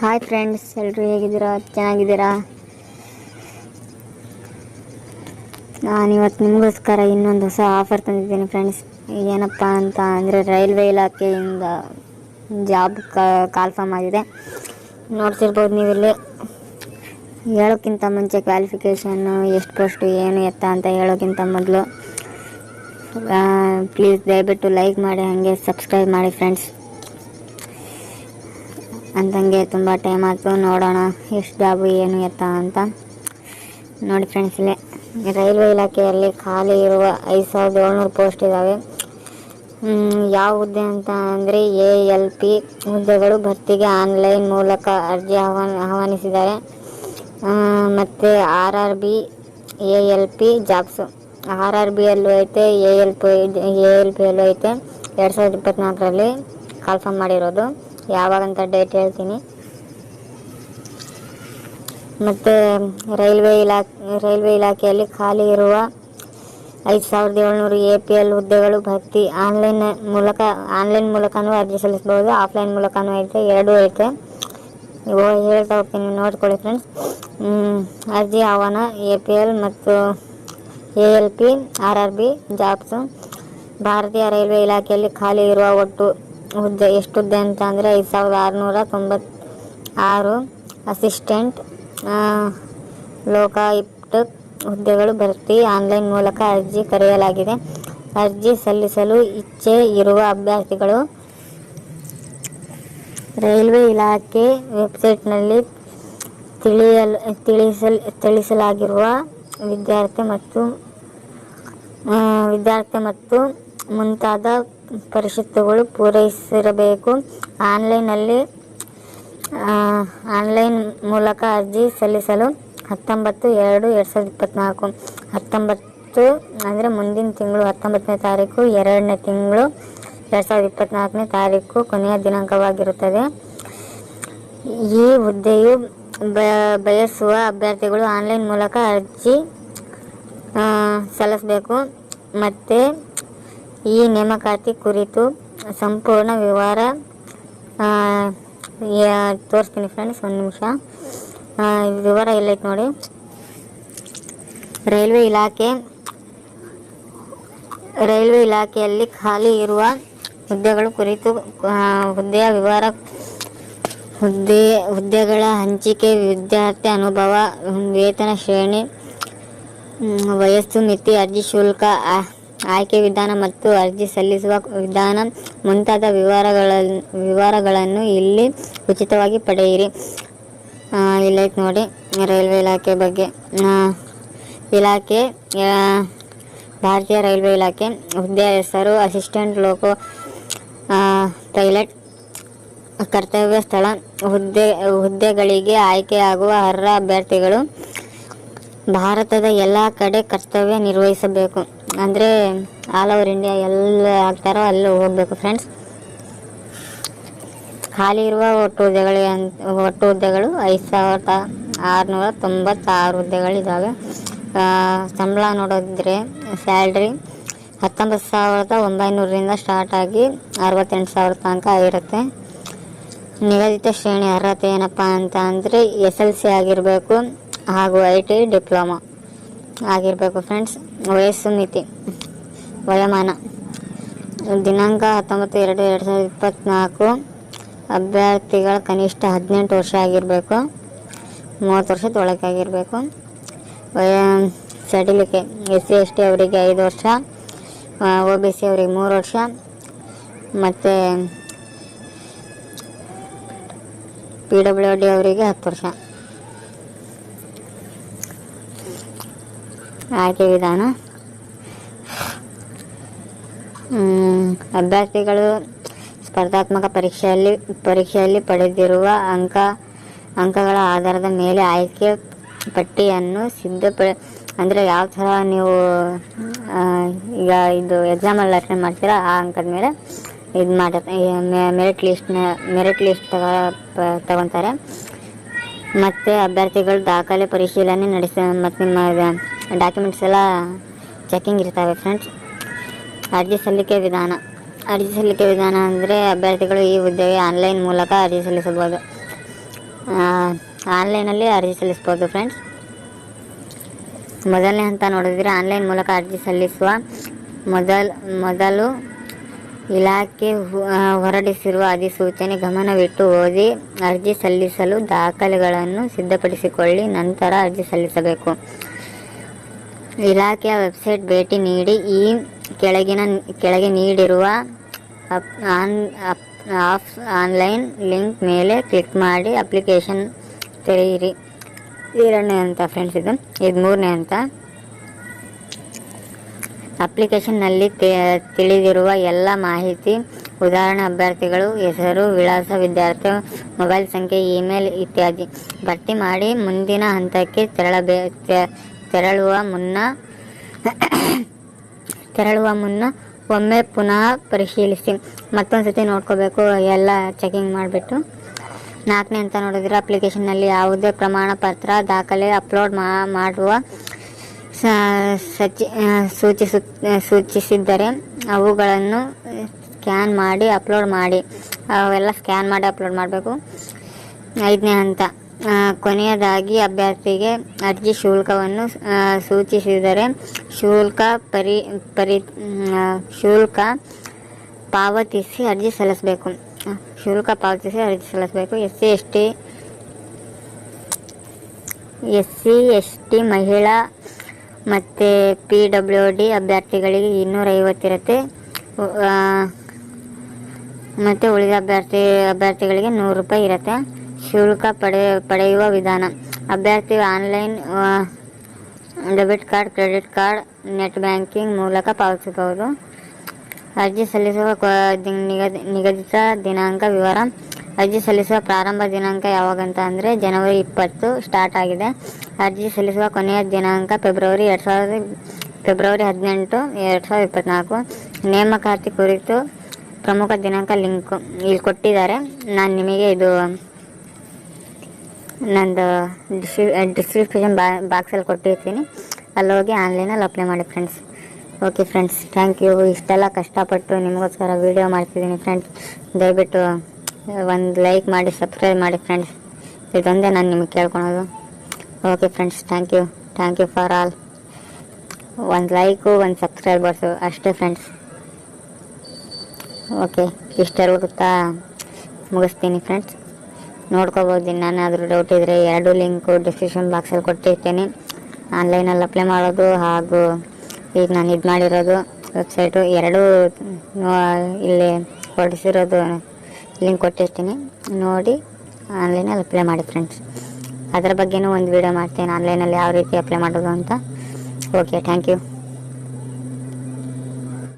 Hi friends ಎಲ್ಲರೂ ಹೇಗಿದ್ದೀರಾ? ಚೆನ್ನಾಗಿದ್ದೀರಾ? ನಾನು ಇವತ್ತು ನಿಮಗೋಸ್ಕರ ಇನ್ನೊಂದು ಹೊಸ ಆಫರ್ ತಂದಿದ್ದೀನಿ ಫ್ರೆಂಡ್ಸ್ ಏನಪ್ಪ ಅಂತ ಅಂದರೆ ರೈಲ್ವೆ ಇಲಾಖೆಯಿಂದ ಜಾಬ್ ಕಾಲ್ಫಾರ್ಮ್ ಆಗಿದೆ. ನೋಡ್ತಿರ್ಬೋದು ಇಲ್ಲಿ ಹೇಳೋಕ್ಕಿಂತ ಮುಂಚೆ ಕ್ವಾಲಿಫಿಕೇಷನ್ನು ಎಷ್ಟು ಪೋಸ್ಟು ಏನು ಎತ್ತ ಅಂತ ಹೇಳೋಕ್ಕಿಂತ ಮೊದಲು. ಪ್ಲೀಸ್ ದಯವಿಟ್ಟು ಲೈಕ್ ಮಾಡಿ, ಹಾಗೆ ಸಬ್ಸ್ಕ್ರೈಬ್ ಮಾಡಿ ಫ್ರೆಂಡ್ಸ್ ಅಂದಂಗೆ ತುಂಬ ಟೈಮ್ ಆಯಿತು ನೋಡೋಣ, ಎಷ್ಟು ಜಾಬು ಏನು ಎತ್ತ ಅಂತ. ನೋಡಿ ಫ್ರೆಂಡ್ಸ್ ಇಲ್ಲೇ, ರೈಲ್ವೆ ಇಲಾಖೆಯಲ್ಲಿ ಖಾಲಿ ಇರುವ ಐದು ಸಾವಿರದ ಏಳ್ನೂರು ಪೋಸ್ಟ್ ಇದ್ದಾವೆ ಯಾವ ಹುದ್ದೆ ಅಂತ ಅಂದರೆ ಎ ಎಲ್ ಪಿ ಹುದ್ದೆಗಳು ಭರ್ತಿಗೆ ಆನ್ಲೈನ್ ಮೂಲಕ ಅರ್ಜಿ ಆಹ್ವಾನ, ಆಹ್ವಾನಿಸಿದ್ದಾರೆ. ಮತ್ತು R R B A L P jobs R R ಬಿಯಲ್ಲೂ ಐತೆ A L P A L ಪಿಯಲ್ಲೂ ಐತೆ. ಎರಡು ಸಾವಿರದ ಇಪ್ಪತ್ತ್ನಾಲ್ಕರಲ್ಲಿ ಕಾಲ್ಫಾರ್ಮ್ ಮಾಡಿರೋದು. ಯಾವಾಗಂತ ಡೇಟ್ ಹೇಳ್ತೀನಿ. ಮತ್ತು ರೈಲ್ವೆ ಇಲಾಖೆ, ರೈಲ್ವೆ ಇಲಾಖೆಯಲ್ಲಿ ಖಾಲಿ ಇರುವ ಐದು ಸಾವಿರದ ಏಳ್ನೂರು ಎ ಪಿ ಎಲ್ ಹುದ್ದೆಗಳು ಭರ್ತಿ. ಆನ್ಲೈನ್ ಮೂಲಕ, ಆನ್ಲೈನ್ ಮೂಲಕನೂ ಅರ್ಜಿ ಸಲ್ಲಿಸ್ಬೋದು ಆಫ್ಲೈನ್ ಮೂಲಕನೂ ಐತೆ, ಎರಡೂ ಐತೆ. ಇವು ಹೇಳ್ತಾ ಹೋಗ್ತೀನಿ, ನೋಡ್ಕೊಳ್ಳಿ ಫ್ರೆಂಡ್ಸ್ ಅರ್ಜಿ ಆಹ್ವಾನ ಎ ಪಿ ಎಲ್ ಮತ್ತು A L P R R B jobs ಭಾರತೀಯ ರೈಲ್ವೆ ಇಲಾಖೆಯಲ್ಲಿ ಖಾಲಿ ಇರುವ ಒಟ್ಟು ಹುದ್ದೆ ಎಷ್ಟು ಹುದ್ದೆ ಅಂತ ಅಂದರೆ ಐದು ಸಾವಿರದ ಆರುನೂರ ತೊಂಬತ್ತಾರು ಅಸಿಸ್ಟೆಂಟ್ ಲೋಕಾಯುಕ್ತ ಹುದ್ದೆಗಳು ಭರ್ತಿ. ಆನ್ಲೈನ್ ಮೂಲಕ ಅರ್ಜಿ ಕರೆಯಲಾಗಿದೆ. ಅರ್ಜಿ ಸಲ್ಲಿಸಲು ಇಚ್ಛೆ ಇರುವ ಅಭ್ಯರ್ಥಿಗಳು, ರೈಲ್ವೆ ಇಲಾಖೆ ವೆಬ್ಸೈಟ್ನಲ್ಲಿ ತಿಳಿಯಲು, ತಿಳಿಸಲ್, ತಿಳಿಸಲಾಗಿರುವ ವಿದ್ಯಾರ್ಥಿ ಮತ್ತು ವಿದ್ಯಾರ್ಥಿ ಮತ್ತು ಮುಂತಾದ ಪರಿಷತ್ತುಗಳು ಪೂರೈಸಿರಬೇಕು. ಆನ್ಲೈನಲ್ಲಿ ಆನ್ಲೈನ್ ಮೂಲಕ ಅರ್ಜಿ ಸಲ್ಲಿಸಲು ಹತ್ತೊಂಬತ್ತು ಎರಡು ಎರಡು ಸಾವಿರದ ಇಪ್ಪತ್ತ್ನಾಲ್ಕು ಹತ್ತೊಂಬತ್ತು ಅಂದರೆ ಮುಂದಿನ ತಿಂಗಳು ಹತ್ತೊಂಬತ್ತನೇ ತಾರೀಕು, ಎರಡನೇ ತಿಂಗಳು ಎರಡು ಸಾವಿರದ ಇಪ್ಪತ್ತ್ನಾಲ್ಕನೇ ತಾರೀಕು ಕೊನೆಯ ದಿನಾಂಕವಾಗಿರುತ್ತದೆ. ಈ ಹುದ್ದೆಯು ಬಯಸುವ ಅಭ್ಯರ್ಥಿಗಳು ಆನ್ಲೈನ್ ಮೂಲಕ ಅರ್ಜಿ ಸಲ್ಲಿಸಬೇಕು. ಮತ್ತು ಈ ನೇಮಕಾತಿ ಕುರಿತು ಸಂಪೂರ್ಣ ವಿವರ ತೋರಿಸ್ತೀನಿ ಫ್ರೆಂಡ್ಸ್ ಒಂದು ನಿಮಿಷ. ವಿವರ ಎಲ್ಲೈತೆ ನೋಡಿ. ರೈಲ್ವೆ ಇಲಾಖೆ, ರೈಲ್ವೆ ಇಲಾಖೆಯಲ್ಲಿ ಖಾಲಿ ಇರುವ ಹುದ್ದೆಗಳು ಕುರಿತು ಹುದ್ದೆಯ ವಿವರ, ಹುದ್ದೆ, ಹುದ್ದೆಗಳ ಹಂಚಿಕೆ, ವಿದ್ಯಾರ್ಥಿ ಅನುಭವ, ವೇತನ ಶ್ರೇಣಿ ವಯಸ್ಸು, ಮಿತಿ, ಅರ್ಜಿ ಶುಲ್ಕ ಆಯ್ಕೆ ವಿಧಾನ ಮತ್ತು ಅರ್ಜಿ ಸಲ್ಲಿಸುವ ವಿಧಾನ ಮುಂತಾದ ವಿವರಗಳ ವಿವರಗಳನ್ನು ಇಲ್ಲಿ ಉಚಿತವಾಗಿ ಪಡೆಯಿರಿ. ಇಲ್ಲಿ ನೋಡಿ, ರೈಲ್ವೆ ಇಲಾಖೆ ಬಗ್ಗೆ. ಇಲಾಖೆ ಭಾರತೀಯ ರೈಲ್ವೆ ಇಲಾಖೆ ಹುದ್ದೆ ಹೆಸರು ಅಸಿಸ್ಟೆಂಟ್ ಲೋಕೋ ಪೈಲಟ್, ಕರ್ತವ್ಯ ಸ್ಥಳ, ಹುದ್ದೆ ಹುದ್ದೆಗಳಿಗೆ ಆಯ್ಕೆಯಾಗುವ ಅರ್ಹ ಅಭ್ಯರ್ಥಿಗಳು, ಭಾರತದ ಎಲ್ಲ ಕಡೆ ಕರ್ತವ್ಯ ನಿರ್ವಹಿಸಬೇಕು. ಅಂದರೆ ಆಲ್ ಓವರ್ ಇಂಡಿಯಾ ಎಲ್ಲ ಆಗ್ತಾರೋ ಅಲ್ಲಿ ಹೋಗಬೇಕು ಫ್ರೆಂಡ್ಸ್ ಖಾಲಿ ಇರುವ ಒಟ್ಟು ಹುದ್ದೆಗಳು ಒಟ್ಟು ಹುದ್ದೆಗಳು ಐದು ಸಾವಿರದ ಆರುನೂರ ತೊಂಬತ್ತಾರು ಹುದ್ದೆಗಳಿದ್ದಾವೆ ಸಂಬಳ ನೋಡೋದಿದ್ರೆ ಸ್ಯಾಲ್ರಿ ಹತ್ತೊಂಬತ್ತು ಸಾವಿರದ ಒಂಬೈನೂರರಿಂದ ಸ್ಟಾರ್ಟ್ ಆಗಿ ಅರವತ್ತೆಂಟು ಸಾವಿರ ತನಕ ಇರುತ್ತೆ. ನಿಗದಿತ ಶ್ರೇಣಿ ಅರ್ಹತೆ ಏನಪ್ಪ ಅಂತ ಅಂದರೆ ಎಸ್ ಎಲ್ ಸಿ ಆಗಿರಬೇಕು ಹಾಗೂ ಐ ಟಿ ಡಿಪ್ಲೊಮಾ. ಆಗಿರಬೇಕು ಫ್ರೆಂಡ್ಸ್ ವಯಸ್ಸು, ಮಿತಿ, ವಯೋಮಾನ. ದಿನಾಂಕ ಹತ್ತೊಂಬತ್ತು, ಎರಡು ಎರಡು ಸಾವಿರದ ಇಪ್ಪತ್ತ್ನಾಲ್ಕು ಅಭ್ಯರ್ಥಿಗಳ ಕನಿಷ್ಠ ಹದಿನೆಂಟು ವರ್ಷ ಆಗಿರಬೇಕು. ಮೂವತ್ತು ವರ್ಷದ ಒಳಗಾಗಿರಬೇಕು ವಯ, ಸಡಿಲಿಕೆ ಎಸ್ ಸಿ ಎಸ್ ಟಿ ಅವರಿಗೆ ಐದು ವರ್ಷ. ಒ ಬಿ ಸಿ ಅವರಿಗೆ ಮೂರು ವರ್ಷ. ಮತ್ತು ಪಿ ಡಬ್ಲ್ಯೂ ಡಿ ಅವರಿಗೆ ಹತ್ತು ವರ್ಷ. ಆಯ್ಕೆ ವಿಧಾನ? ಅಭ್ಯರ್ಥಿಗಳು ಸ್ಪರ್ಧಾತ್ಮಕ ಪರೀಕ್ಷೆಯಲ್ಲಿ ಪರೀಕ್ಷೆಯಲ್ಲಿ ಪಡೆದಿರುವ ಅಂಕ, ಅಂಕಗಳ ಆಧಾರದ ಮೇಲೆ ಆಯ್ಕೆ ಪಟ್ಟಿಯನ್ನು ಸಿದ್ಧಪಡಿ ಅಂದರೆ ಯಾವ ಥರ ನೀವು ಈಗ ಇದು ಎಕ್ಸಾಮಲ್ಲಿ ರಚನೆ ಮಾಡ್ತೀರಾ, ಆ ಅಂಕದ ಮೇಲೆ ಇದು ಮಾಡ ಮೆರಿಟ್ ಲಿಸ್ಟ್ನ ಮೆರಿಟ್ ಲಿಸ್ಟ್ ತಗ ತಗೊತಾರೆ. ಮತ್ತು ಅಭ್ಯರ್ಥಿಗಳು ದಾಖಲೆ ಪರಿಶೀಲನೆ ನಡೆಸ ಮತ್ತು ನಿಮ್ಮ ಡಾಕ್ಯುಮೆಂಟ್ಸ್ ಎಲ್ಲ ಚೆಕಿಂಗ್ ಇರ್ತವೆ ಫ್ರೆಂಡ್ಸ್ ಅರ್ಜಿ ಸಲ್ಲಿಕೆ ವಿಧಾನ. ಅರ್ಜಿ ಸಲ್ಲಿಕೆ ವಿಧಾನ ಅಂದರೆ ಅಭ್ಯರ್ಥಿಗಳು ಈ ಹುದ್ದೆಗೆ ಆನ್ಲೈನ್ ಮೂಲಕ ಅರ್ಜಿ ಸಲ್ಲಿಸಬಹುದು. ಆನ್ಲೈನಲ್ಲಿ ಅರ್ಜಿ ಸಲ್ಲಿಸ್ಬೋದು ಫ್ರೆಂಡ್ಸ್ ಮೊದಲನೇ ಹಂತ ನೋಡಿದ್ರೆ ಆನ್ಲೈನ್ ಮೂಲಕ ಅರ್ಜಿ ಸಲ್ಲಿಸುವ ಮೊದಲ್, ಮೊದಲು ಇಲಾಖೆ ಹೊರಡಿಸಿರುವ ಅಧಿಸೂಚನೆ ಗಮನವಿಟ್ಟು ಓದಿ ಅರ್ಜಿ ಸಲ್ಲಿಸಲು ದಾಖಲೆಗಳನ್ನು ಸಿದ್ಧಪಡಿಸಿಕೊಳ್ಳಿ, ನಂತರ ಅರ್ಜಿ ಸಲ್ಲಿಸಬೇಕು. ಇಲಾಖೆಯ ವೆಬ್ಸೈಟ್ ಭೇಟಿ ನೀಡಿ, ಈ ಕೆಳಗಿನ, ಕೆಳಗೆ ನೀಡಿರುವ ಆನ್ ಆಫ್, ಆನ್ಲೈನ್ ಲಿಂಕ್ ಮೇಲೆ ಕ್ಲಿಕ್ ಮಾಡಿ ಅಪ್ಲಿಕೇಶನ್ ತೆರೆಯಿರಿ. ಎರಡನೇ ಅಂತ ಫ್ರೆಂಡ್ಸ್ ಇದು ಇದು ಮೂರನೇ ಅಂತ ಅಪ್ಲಿಕೇಶನ್ನಲ್ಲಿ ತಿಳಿದಿರುವ ಎಲ್ಲ ಮಾಹಿತಿ, ಉದಾಹರಣೆ ಅಭ್ಯರ್ಥಿಗಳು, ಹೆಸರು, ವಿಳಾಸ, ವಿದ್ಯಾರ್ಥಿ, ಮೊಬೈಲ್ ಸಂಖ್ಯೆ, ಇಮೇಲ್ ಇತ್ಯಾದಿ. ಭರ್ತಿ ಮಾಡಿ ಮುಂದಿನ ಹಂತಕ್ಕೆ ತೆರಳಬೇ ತೆರಳುವ ಮುನ್ನ ತೆರಳುವ ಮುನ್ನ ಒಮ್ಮೆ ಪುನಃ ಪರಿಶೀಲಿಸಿ. ಮತ್ತೊಂದು ಸತಿ ನೋಡ್ಕೋಬೇಕು, ಎಲ್ಲ ಚೆಕಿಂಗ್ ಮಾಡಿಬಿಟ್ಟು. ನಾಲ್ಕನೇ ಅಂತ ನೋಡಿದ್ರೆ ಅಪ್ಲಿಕೇಶನ್ನಲ್ಲಿ ಯಾವುದೇ ಪ್ರಮಾಣ ಪತ್ರ ದಾಖಲೆ ಅಪ್ಲೋಡ್ ಮಾ, ಮಾಡುವ ಸಚಿ ಸೂಚಿಸು, ಸೂಚಿಸಿದ್ದರೆ ಅವುಗಳನ್ನು ಸ್ಕ್ಯಾನ್ ಮಾಡಿ ಅಪ್ಲೋಡ್ ಮಾಡಿ. ಅವೆಲ್ಲ ಸ್ಕ್ಯಾನ್ ಮಾಡಿ ಅಪ್ಲೋಡ್ ಮಾಡಬೇಕು. ಐದನೇ ಹಂತ. ಕೊನೆಯದಾಗಿ ಅಭ್ಯರ್ಥಿಗೆ ಅರ್ಜಿ ಶುಲ್ಕವನ್ನು ಸೂಚಿಸಿದರೆ ಶುಲ್ಕ ಪರಿ ಪರಿ ಶುಲ್ಕ ಪಾವತಿಸಿ ಅರ್ಜಿ ಸಲ್ಲಿಸಬೇಕು. ಶುಲ್ಕ ಪಾವತಿಸಿ ಅರ್ಜಿ ಸಲ್ಲಿಸಬೇಕು. S C S T S C S T ಮಹಿಳಾ ಮತ್ತು ಪಿ ಡಬ್ಲ್ಯೂ ಡಿ ಅಭ್ಯರ್ಥಿಗಳಿಗೆ ಇನ್ನೂರೈವತ್ತಿರುತ್ತೆ ಮತ್ತು ಉಳಿದ ಅಭ್ಯರ್ಥಿ, ಅಭ್ಯರ್ಥಿಗಳಿಗೆ ನೂರು ರೂಪಾಯಿ ಇರುತ್ತೆ. ಶುಲ್ಕ ಪಡೆ, ಪಡೆಯುವ ವಿಧಾನ. ಅಭ್ಯರ್ಥಿ online debit card, credit card, net banking ಮೂಲಕ ಪಾವತಿಸಬಹುದು. ಅರ್ಜಿ ಸಲ್ಲಿಸುವ ನಿಗದಿತ ದಿನಾಂಕ ವಿವರ. ಅರ್ಜಿ ಸಲ್ಲಿಸುವ ಪ್ರಾರಂಭ ದಿನಾಂಕ ಯಾವಾಗಂತ ಅಂದರೆ ಜನವರಿ ಇಪ್ಪತ್ತು ಸ್ಟಾರ್ಟ್ ಆಗಿದೆ. ಅರ್ಜಿ ಸಲ್ಲಿಸುವ ಕೊನೆಯ ದಿನಾಂಕ ಫೆಬ್ರವರಿ ಎರಡು ಸಾವಿರದ, ಫೆಬ್ರವರಿ ಹದಿನೆಂಟು, ಎರಡು ಸಾವಿರದ ಇಪ್ಪತ್ತ್ನಾಲ್ಕು ನೇಮಕಾತಿ ಕುರಿತು ಪ್ರಮುಖ ದಿನಾಂಕ ಲಿಂಕ್ ಇಲ್ಲಿ ಕೊಟ್ಟಿದ್ದಾರೆ. ನಾನು ನಿಮಗೆ ಇದು ನಂದು ಡಿಸ್ಕ್ರಿ ಡಿಸ್ಕ್ರಿಪ್ಷನ್ ಬಾ, ಬಾಕ್ಸಲ್ಲಿ ಕೊಟ್ಟಿರ್ತೀನಿ. ಅಲ್ಲಿ ಹೋಗಿ ಆನ್ಲೈನಲ್ಲಿ ಅಪ್ಲೈ ಮಾಡಿ friends. Okay friends, thank you. ಇಷ್ಟೆಲ್ಲ ಕಷ್ಟಪಟ್ಟು ನಿಮಗೋಸ್ಕರ ವೀಡಿಯೋ ಮಾಡ್ತಿದ್ದೀನಿ ಫ್ರೆಂಡ್ಸ್. ದಯವಿಟ್ಟು ಒಂದು ಲೈಕ್ ಮಾಡಿ, ಸಬ್ಸ್ಕ್ರೈಬ್ ಮಾಡಿ ಫ್ರೆಂಡ್ಸ್. ಇದೊಂದೇ ನಾನು ನಿಮಗೆ ಕೇಳ್ಕೊಳೋದು. Okay friends, thank you. Thank you for all. ಒಂದು ಲೈಕು, ಒಂದು ಸಬ್ಸ್ಕ್ರೈಬರ್ಸು ಅಷ್ಟೇ ಫ್ರೆಂಡ್ಸ್. ಓಕೆ, ಇಷ್ಟೆಲ್ಲ ಗೊತ್ತಾ? ಮುಗಿಸ್ತೀನಿ ಫ್ರೆಂಡ್ಸ್. ನೋಡ್ಕೋಬೋದು. ಇನ್ನೇನಾದರೂ ಡೌಟ್ ಇದ್ದರೆ ಎರಡು ಲಿಂಕು ಡಿಸ್ಕ್ರಿಪ್ಷನ್ ಬಾಕ್ಸಲ್ಲಿ ಕೊಟ್ಟಿರ್ತೀನಿ. ಆನ್ಲೈನಲ್ಲಿ ಅಪ್ಲೈ ಮಾಡೋದು ಹಾಗೂ ಈಗ ನಾನು ಇದು ಮಾಡಿರೋದು ವೆಬ್ಸೈಟು ಎರಡೂ ಇಲ್ಲಿ ಹೊರಡಿಸಿರೋದು ಲಿಂಕ್ ಕೊಟ್ಟಿರ್ತೀನಿ. ನೋಡಿ ಆನ್ಲೈನಲ್ಲಿ ಅಪ್ಲೈ ಮಾಡಿ ಫ್ರೆಂಡ್ಸ್ ಅದರ ಬಗ್ಗೆನೂ ಒಂದು ವೀಡಿಯೋ ಮಾಡ್ತೇನೆ. ಆನ್ಲೈನಲ್ಲಿ ಯಾವ ರೀತಿ ಅಪ್ಲೈ ಮಾಡೋದು ಅಂತ. Okay thank you